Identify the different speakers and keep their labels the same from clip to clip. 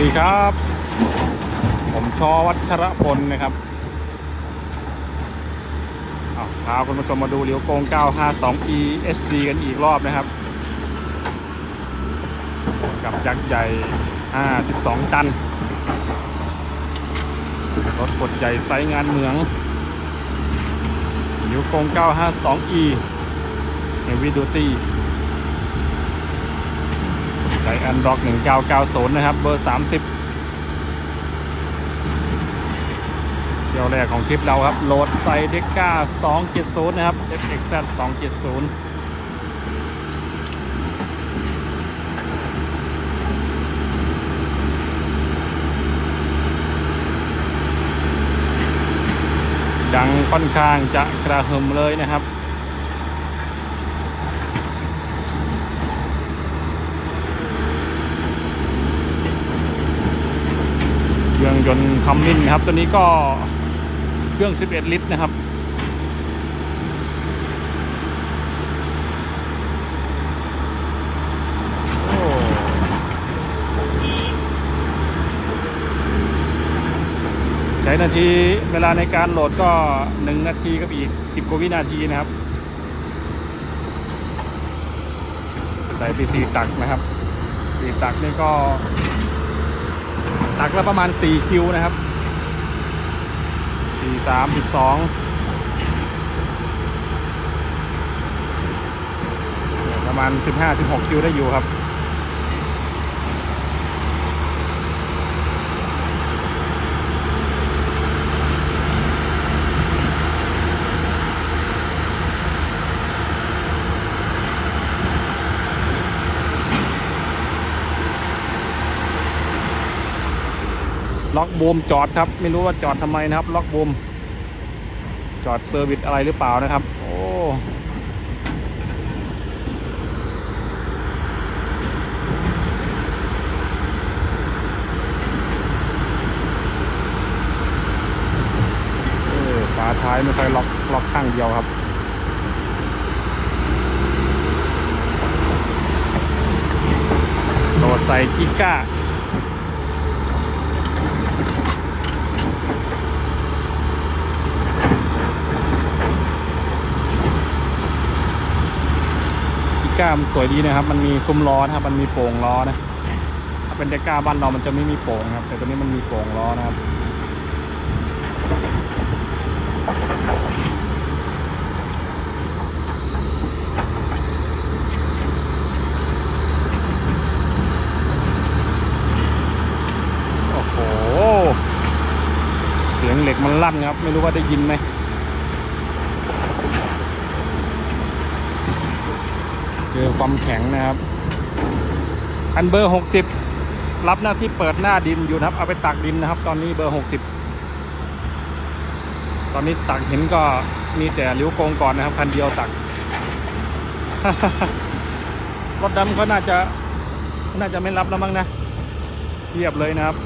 Speaker 1: ดีครับ ผมชอวัชรพลนะครับอ้าพาคุณผู้ชมมาดูเหลียวโกง 952e SD กันอีกรอบนะครับ กับยักษ์ใหญ่ 52 ตัน รถกดใหญ่ไซส์งานเหมืองเหลียวโกง 952e Heavy Duty ไ i อันร็อก1990 นะครับ เบอร์ 30เที่ยวแรกของคลิปเราครับ โหลดไซเด็กก้า270 นะครับ FXZ 270ดังค่อนข้างจะกระหึ่มเลยนะครับ รื่องยนต์คัมมินครับ ตัวนี้ก็เครื่อง 11 ลิตรนะครับ ใช้นาทีเวลาในการโหลดก็ 1 นาทีกับอีก 10กว่าวินาทีนะครับ ใส่ไปสีตักนะครับสีตักนี่ก็ ตักละประมาณ 4 คิวนะครับ 4 3 12 ประมาณ 15 16 คิวได้อยู่ครับ ล็อกบูมจอดครับ ไม่รู้ว่าจอดทำไมนะครับ ล็อกบูมจอดเซอร์วิสอะไรหรือเปล่านะครับ โอ้ฝาท้ายไม่ค่อยล็อกล็อกข้างเดียวครับโดใส่กิก้า ก้ามันสวยดีนะครับ มันมีซุ้มล้อนะครับ มันมีโป่งล้อนะ ถ้าเป็นเดก้าบ้านเรามันจะไม่มีโป่งครับ แต่ตัวนี้มันมีโป่งล้อนะครับโอ้โหเสียงเหล็กมันลั่นครับ ไม่รู้ว่าได้ยินไหม เจอความแข็งนะครับ อันเบอร์ 60 รับหน้าที่เปิดหน้าดินอยู่นะครับ เอาไปตักดินนะครับ ตอนนี้เบอร์ 60 ตอนนี้ตักเห็นก็มีแต่ลิ้วโกงก่อนนะครับ คันเดียวตัก รถดำก็น่าจะ น่าจะไม่รับแล้วมั้งนะเทียบเลยนะครับ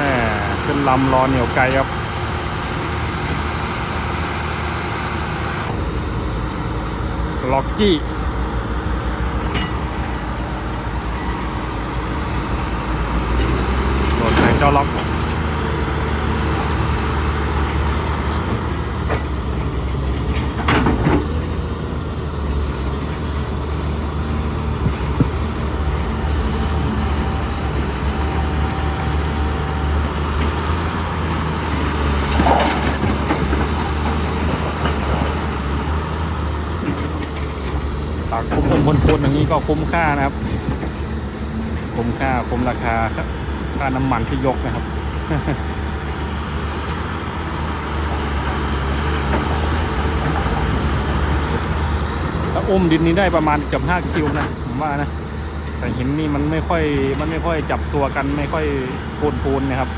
Speaker 1: แม่ขึ้น ลำรอเหนียวไกลครับ ล็อกจี้โหลดใส่เจ้าล็อก ปาก คุ้มอย่างนี้ก็คุ้มค่านะครับ คุ้มค่าคุ้มราคาครับค่าน้ำมันที่ยกนะครับถ้าอุ้มดินนี้ได้ประมาณเกือบ5คิวนะผมว่านะ แต่หินนี่มันไม่ค่อยมันไม่ค่อยจับตัวกันไม่ค่อยปูนปูนนะครับ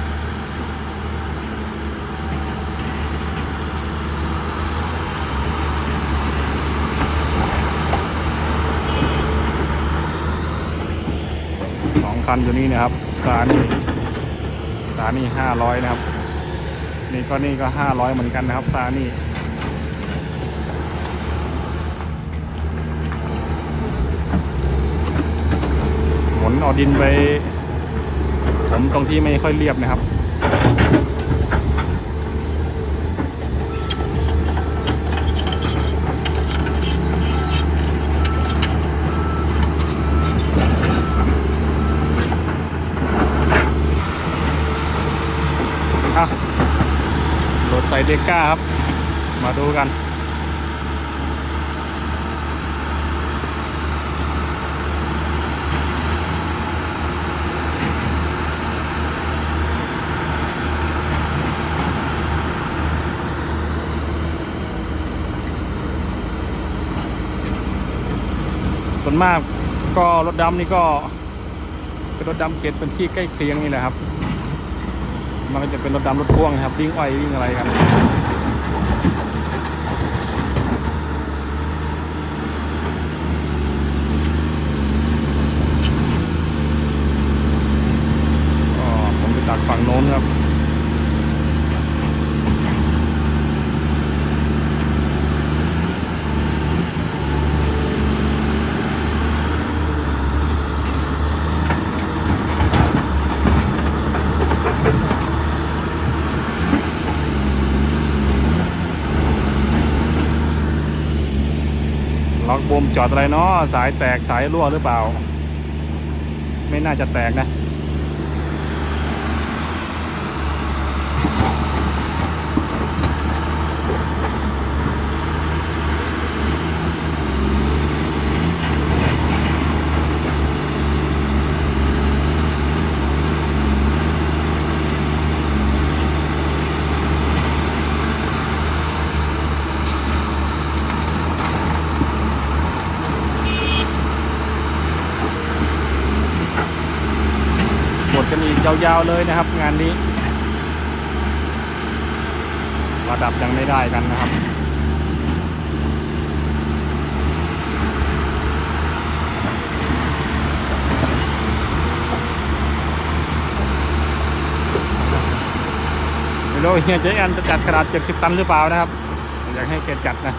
Speaker 1: โคันอยู่นี่นะครับสานี่สานี่ห้าร้อยนะครับ นี่ก็นี่ก็ห้าร้อยเหมือนกันนะครับซานี่หมุนเอาดินไปผมตรงที่ไม่ค่อยเรียบนะครับ อะรถไซ เดก้าครับ มาดูกัน ส่วนมากก็รถดำนี่ก็เป็นรถดำเกตเป็นที่ใกล้เคียงนี่แหละครับ มันก็จะเป็นรถดำรถพ่วงครับวิ่งอ้อยวิ่งอะไรกันก็ผมไปตักฝั่งโน้นครับ ล็อกบมจอดอะไรเนาะสายแตกสายรั่วหรือเปล่า ไม่น่าจะแตกนะ กันอีกยาวๆเลยนะครับ งานนี้ระดับยังไม่ได้กันนะครับไม่รู้เฮียเจแอนจะจัดกระดาษ70ตันหรือเปล่านะครับ อยากให้แกจัดนะ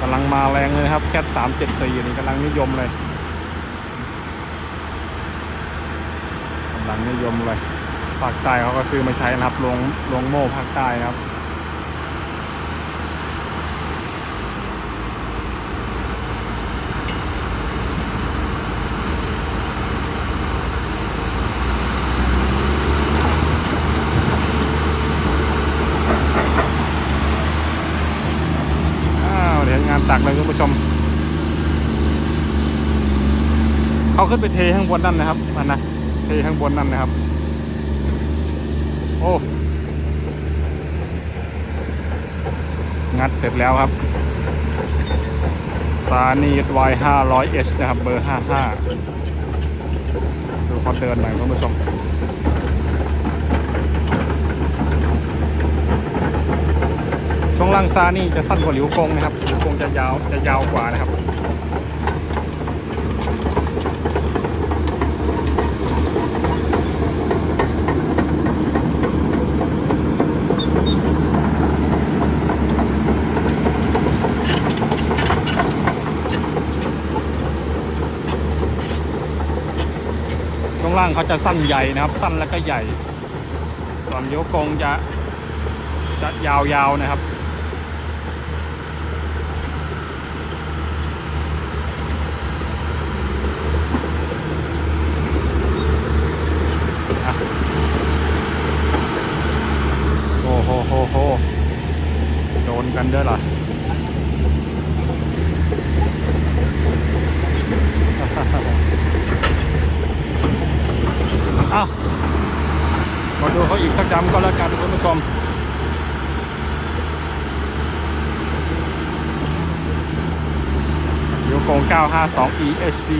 Speaker 1: กำลังมาแรงเลยครับแคท374นี่กำลังนิยมเลย กำลังนิยมเลยภาคใต้เขาก็ซื้อมาใช้นะครับลงลงโม่ภาคใต้นะครับอ้าวเดี๋ยวงานตักเลยคุณผู้ชม เขาขึ้นไปเทข้างบนนั่นนะครับมันนะ ทข้างบนนั่นนะครับ โอ้ งัดเสร็จแล้วครับ ซานีวายห้าร้อยเอชนะครับ เบอร์ห้าห้าดูเขาเดินหน่อยคุณผู้ชมช่วงล่างซานี่จะสั้นกว่าหลิวกงนะครับหลิวกงจะยาวจะยาวกว่านะครับ ช่วงล่าง เขาจะสั้นใหญ่นะครับ สั้นแล้วก็ใหญ่ ส่วนเลี้ยวกงจะจะยาวๆนะครับโอ้โหโหโหโดนกันด้วยเหรอ อ้าวมา จำก็แล้วกันคุณผู้ชมยูโกง952 EHD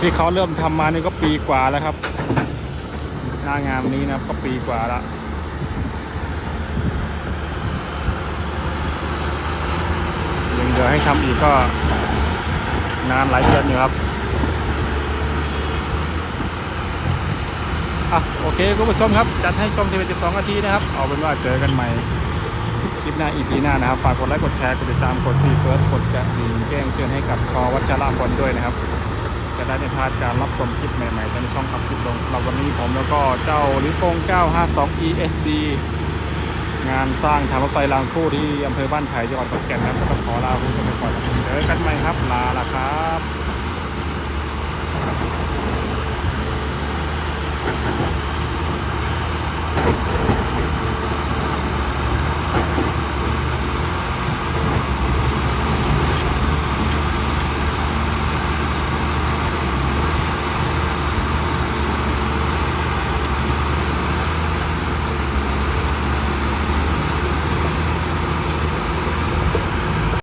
Speaker 1: ที่เขาเริ่มทำมานี่ก็ปีกว่าแล้วครับ หน้างานนี้นะก็ปีกว่าละยังเหลือให้ทำอีกก็นานหลายเดือนอยู่ครับอะโอเคคุณผู้ชมครับ จัดให้ชมทีวี12นาทีนะครับ เอาเป็นว่าเจอกันใหม่คลิปหน้า EP หน้านะครับ ฝากกดไลค์กดแชร์กดติดตามกดซีเฟิร์สกดกระดิ่งแจ้งเตือนให้กับชอวัชรพลด้วยนะครับ จะได้ไม่พลาดการรับชมคลิปใหม่ๆในช่องอัพคลิปลงสำหรับวันนี้ผมแล้วก็เจ้าลิโป้ง 952 ESD งานสร้างทางรถไฟรางคู่ที่อำเภอบ้านไผ่จังหวัดขอนแก่นนะครับก็ต้องขอลาคุณผู้ชมไปก่อนเจอกันใหม่ครับลาละครับ